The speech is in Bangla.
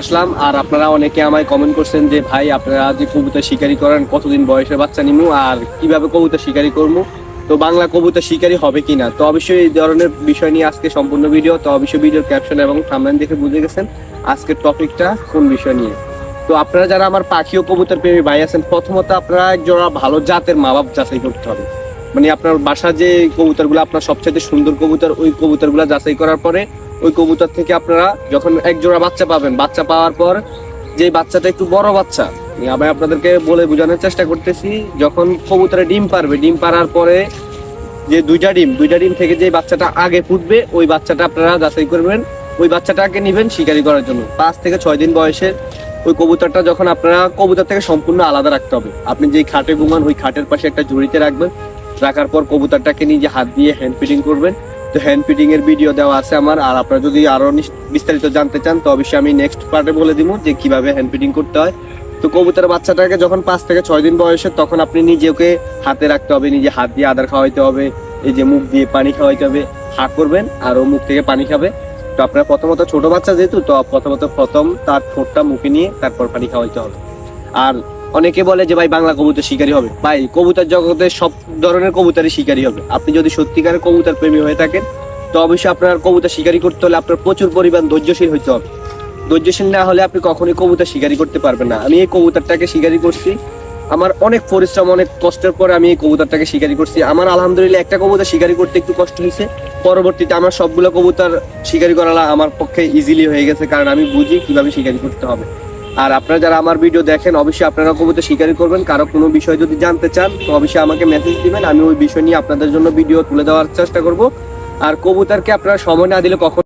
আসলাম, আর আপনারা অনেকে আমায় কমেন্ট করছেন যে, ভাই, আপনারা যে কবুতর শিকারি করেন, কতদিন বয়সের বাচ্চা নিমু, আর কীভাবে কবুতর শিকারি করব তো বাংলা কবুতর শিকারি হবে কিনা? তো অবশ্যই এই ধরনের বিষয় নিয়ে আজকে সম্পূর্ণ ভিডিও, তো অবশ্যই ভিডিওর ক্যাপশন এবং থামলাইন দেখে বুঝে গেছেন আজকের টপিকটা কোন বিষয় নিয়ে। তো আপনারা যারা আমার পাখি ও কবুতর প্রেমী ভাই আছেন, প্রথমত আপনারা একজোড়া ভালো জাতের মা বাপ যাচাই করতে হবে। মানে আপনার বাসা যে কবুতরগুলো, আপনার সবচেয়ে সুন্দর কবুতর, ওই কবুতরগুলো যাচাই করার পরে ওই কবুতর থেকে আপনারা যখন এক জোড়া বাচ্চা পাবেন, বাচ্চা পাওয়ার পর যে বাচ্চাটা একটু বড় বাচ্চা আমি আপনাদেরকে বলে বোঝানোর চেষ্টা করতেছি, যখন কবুতরে ডিম পারবে, ডিম পারার পরে যে দুইটা ডিম দুইটা ডিম থেকে যে বাচ্চাটা আগে ফুটবে, ওই বাচ্চাটা আপনারা যাচাই করবেন, ওই বাচ্চাটাকে নিবেন শিকারি করার জন্য। পাঁচ থেকে ছয় দিন বয়সের ওই কবুতরটা যখন আপনারা, কবুতর থেকে সম্পূর্ণ আলাদা রাখতে হবে। আপনি যেই খাটে ঘুমান, ওই খাটের পাশে একটা ঝুড়িতে রাখবেন রাখার পর কবুতরটাকে নিজে হাত দিয়ে হ্যান্ড ফিটিং করবেন। তো হ্যান্ড ফিডিং এর ভিডিও দেওয়া আছে আমার। আর আপনারা যদি আরও বিস্তারিত জানতে চান, তো অবশ্যই আমি নেক্সট পার্টে বলে দিব যে কীভাবে হ্যান্ড ফিটিং করতে হয়। তো কবুতরের বাচ্চাটাকে যখন পাঁচ থেকে ছয় দিন বয়সে, তখন আপনি নিজেকে হাতে রাখতে হবে, নিজে হাত দিয়ে আদার খাওয়াইতে হবে, এই যে মুখ দিয়ে পানি খাওয়াইতে হবে, হা করবেন, আর ও মুখ থেকে পানি খাবে। তো আপনার প্রথমত ছোট বাচ্চা যেহেতু, তো প্রথমত প্রথম তার ঠোঁটটা মুখে নিয়ে তারপর পানি খাওয়াইতে হবে। আর অনেকে বলে যে ভাই বাংলা কবুতর শিকারী হবে। ভাই, কবুতর জগতে সব ধরনের কবুতরই শিকারী হবে। আপনি যদি সত্যিকারের কবুতর প্রেমী হয়ে থাকেন, তো অবশ্যই আপনার কবুতর শিকারী করতে হলে আপনার প্রচুর পরিমাণ ধৈর্যশীল হইতে হবে। ধৈর্যশীল না হলে আপনি কখনোই কবুতর শিকারি করতে পারবেন না। আমি এই কবুতরটাকে শিকারি করছি। আমার অনেক পরিশ্রম, অনেক কষ্টের পরে আমি এই কবুতরটাকে শিকারি করছি। আমার আলহামদুলিল্লাহ একটা কবুতর শিকারি করতে একটু কষ্ট হয়েছে। পরবর্তীতে আমার সবগুলো কবুতর শিকারি করা আমার পক্ষে ইজিলি হয়ে গেছে, কারণ আমি বুঝি কীভাবে শিকারি করতে হবে। আর আপনারা যারা আমার ভিডিও দেখেন, অবশ্যই আপনারা কবুতর স্বীকারই করবেন। কারও কোনো বিষয় যদি জানতে চান, তো অবশ্যই আমাকে মেসেজ দিবেন। আমি ওই বিষয় নিয়ে আপনাদের জন্য ভিডিও তুলে দেওয়ার চেষ্টা করব। আর কবুতরকে আপনারা সময় না দিলে কখন